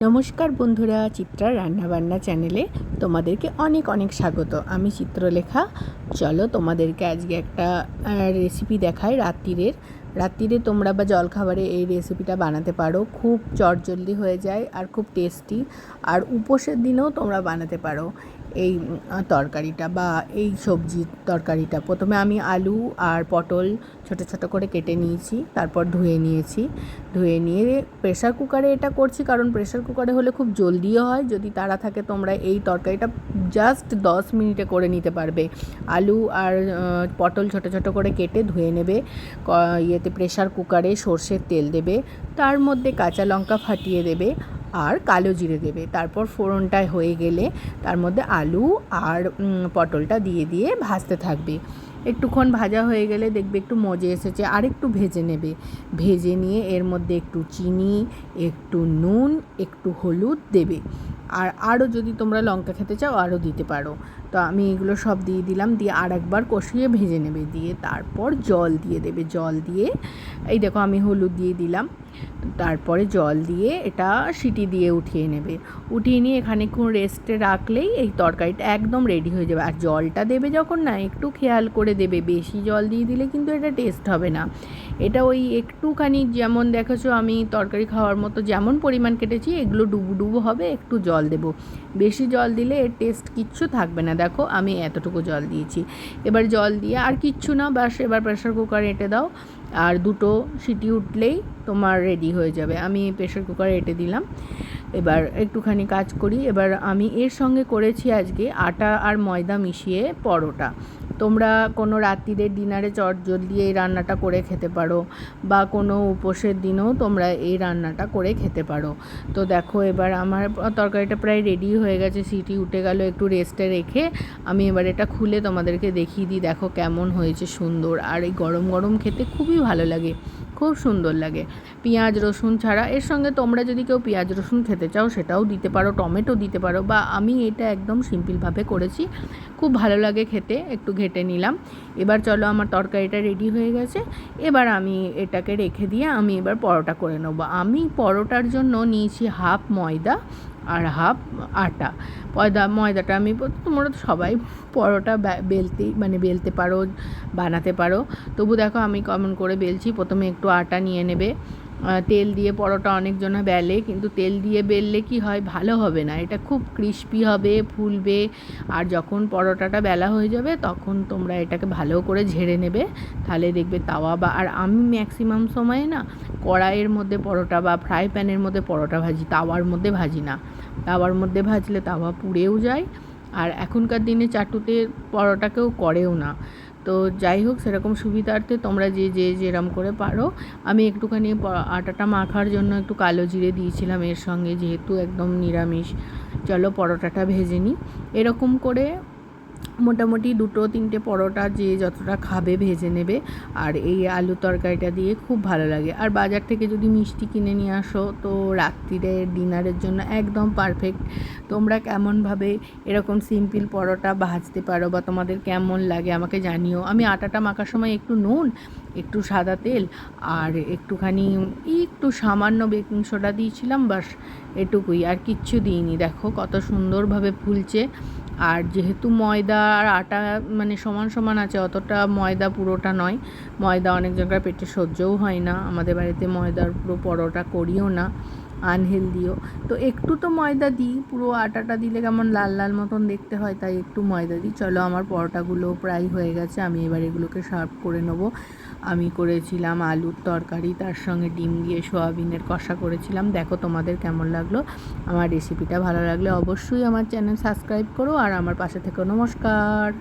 নমস্কার বন্ধুরা, চিত্রা রান্নাবান্না চ্যানেলে তোমাদেরকে অনেক অনেক স্বাগত। আমি চিত্রলেখা। চলো তোমাদেরকে আজকে একটা রেসিপি দেখাই রাত্রিরের। রাত্রিরে তোমরা বা জলখাবারে এই রেসিপিটা বানাতে পারো। খুব চটজলদি হয়ে যায় আর খুব টেস্টি আর উপোসের দিনেও তোমরা বানাতে পারো। এই তরকারিটা বা এই সবজির তরকারিটা। প্রথমে আমি আলু আর পটল ছোট ছোট করে কেটে নিয়েছি, তারপর ধুয়ে নিয়েছি। ধুয়ে নিয়ে প্রেশার কুকারে এটা করছি কারণ প্রেশার কুকারে হলে খুব জলদিও হয়। যদি তারা থাকে তোমরা এই তরকারিটা জাস্ট দশ মিনিটে করে নিতে পারবে। আলু আর পটল ছোট ছোট করে কেটে ধুয়ে নেবে। ইয়েতে প্রেশার কুকারে সর্ষের তেল দেবে। তার মধ্যে কাঁচা লঙ্কা ফাটিয়ে দেবে। আর কালো জিরে দেবে। তারপর ফোড়নটায় হয়ে গেলে তার মধ্যে আলু আর পটলটা দিয়ে দিয়ে ভাজতে থাকবে। একটুক্ষণ ভাজা হয়ে গেলে দেখবে একটু মজে এসেছে, আর একটু ভেজে নেবে। ভেজে নিয়ে এর মধ্যে একটু চিনি, একটু নুন, একটু হলুদ দেবে। আর আরও যদি তোমরা লঙ্কা খেতে চাও, আরও দিতে পারো। তো আমি এগুলো সব দিয়ে দিলাম, দিয়ে আর একবার কষিয়ে ভেজে নেবে। দিয়ে তারপর জল দিয়ে দেবে। জল দিয়ে, এই দেখো আমি হলুদ দিয়ে দিলাম। তারপরে জল দিয়ে এটা সিটি দিয়ে উঠিয়ে নেবে। উঠিয়ে নিয়ে খানিক্ষণ রেস্টে রাখলেই এই তরকারিটা একদম রেডি হয়ে যাবে। আর জলটা দেবে যখন না, একটু খেয়াল করে দেবে। বেশি জল দিয়ে দিলে কিন্তু এটা টেস্ট হবে না। এটা ওই একটুখানি যেমন দেখেছ আমি তরকারি খাওয়ার মতো যেমন পরিমাণ কেটেছি, এগুলো ডুবু ডুবু হবে, একটু জল দেব। বেশি জল দিলে এর টেস্ট কিচ্ছু থাকবে না। দেখো, আমি এতটুকু জল দিয়েছি। এবার জল দিয়ে আর কিচ্ছু না বাস এবার প্রেশার কুকার এঁটে দাও। আর দুটো সিটি উঠলেই তোমার রেডি হয়ে যাবে। আমি প্রেশার কুকারে এঁটে দিলাম। এবার একটুখানি কাজ করি। এবার আমি এর সঙ্গে করেছি আজকে আটা আর ময়দা মিশিয়ে পরোটা। তোমরা কোনো রাত্রিদের ডিনারে চট জলদি এই রান্নাটা করে খেতে পারো বা কোনো উপোসের দিনেও তোমরা এই রান্নাটা করে খেতে পারো। তো দেখো এবার আমার তরকারিটা প্রায় রেডি হয়ে গেছে, সিটি উঠে গেল, একটু রেস্টে রেখে আমি এবার এটা খুলে তোমাদেরকে দেখিয়ে দিই। দেখো কেমন হয়েছে সুন্দর। আর এই গরম গরম খেতে খুবই ভালো লাগে। খুব সুন্দর লাগে। পেঁয়াজ, রসুন ছাড়া, এর সঙ্গে তোমরা যদি কেউ পেঁয়াজ, রসুন খেতে চাও, সেটাও দিতে পারো, টমেটো দিতে পারো, বা আমি এটা একদম সিম্পলভাবে করেছি। খুব ভালো লাগে খেতে, একটু ঘেটে নিলাম। এবার চলো, আমার তরকারিটা রেডি হয়ে গেছে। এবার আমি এটাকে রেখে দিয়ে আমি এবার পরোটা করে নেব। আমি পরোটার জন্য নিয়েছি হাফ ময়দা আর হাফ আটা। পয়দা, ময়দাটা আমি তোমরা তো সবাই পরোটা বেলতে মানে বেলতে পারো, বানাতে পারো। তবু দেখো আমি কমন করে বেলছি, প্রথমে একটু আটা নিয়ে নেবে। তেল দিয়ে পরোটা অনেকজনা বেলে, কিন্তু তেল দিয়ে বেললে কি হয়? ভালো হবে না। এটা খুব ক্রিস্পি হবে, ফুলবে, আর যখন পরোটাটা বেলা হয়ে যাবে, তখন তোমরা এটাকে ভালো করে ঝেড়ে নেবে। তাহলে দেখবে তাওয়া বা, আর আমি ম্যাক্সিমাম সময়ে না কড়াইয়ের মধ্যে পরোটা বা ফ্রাই প্যানের মধ্যে পরোটা ভাজি, তাওয়ার মধ্যে ভাজি না। তাওয়ার মধ্যে ভাজলে তাওয়া পুড়েও যায়, আর এখনকার দিনে চাটুতে পরোটাকেও করেও না। তো যাই হোক, সেরকম সুবিধার্থে তোমরা যে যে, যেরম করে পারো। আমি একটুখানি আটাটা মাখার জন্য একটু কালো জিরে দিয়েছিলাম এর সঙ্গে, যেহেতু একদম নিরামিষ। চলো পরোটাটা ভেজে নিই। এরকম করে মোটামুটি দুটো, তিনটে পরোটা যে যতটা খাবে ভেজে নেবে। আর এই আলু তরকারিটা দিয়ে খুব ভালো লাগে। আর বাজার থেকে যদি মিষ্টি কিনে নিয়ে আসো, তো রাত্রিরে ডিনারের জন্য একদম পারফেক্ট। তোমরা কেমনভাবে এরকম সিম্পল পরোটা ভাজতে পারো বা তোমাদের কেমন লাগে আমাকে জানিও। আমি আটাটা মাখার সময় একটু নুন, একটু সাদা তেল, আর একটুখানি, একটু সামান্য বেকিং সোডা দিয়েছিলাম বাস এটুকুই। আর কিচ্ছু দিইনি। দেখো কত সুন্দরভাবে ফুলছে। আর যেহেতু ময়দা আর আটা মানে সমান সমান আছে, অতটা ময়দা পুরোটা নয়। ময়দা অনেক জায়গায় পেটে সহ্যও হয় না। আমাদের বাড়িতে ময়দার পুরো পরোটা করিও না আনহেলদিও তো একটু তো ময়দা দিই, পুরো আটাটা দিলে কেমন লাল লাল মতন দেখতে হয়, তাই একটু ময়দা দিই। চলো আমার পরোটাগুলো প্রায় হয়ে গেছে, আমি এবার এগুলোকে সার্ভ করে নেব। আমি করেছিলাম আলুর তরকারি, তার সঙ্গে ডিম দিয়ে সোয়াবিনের কষা করেছিলাম। দেখো তোমাদের কেমন লাগল? আমার রেসিপিটা ভালো লাগলে অবশ্যই আমার চ্যানেল সাবস্ক্রাইব করো আর আমার পাশে থেকে নমস্কার।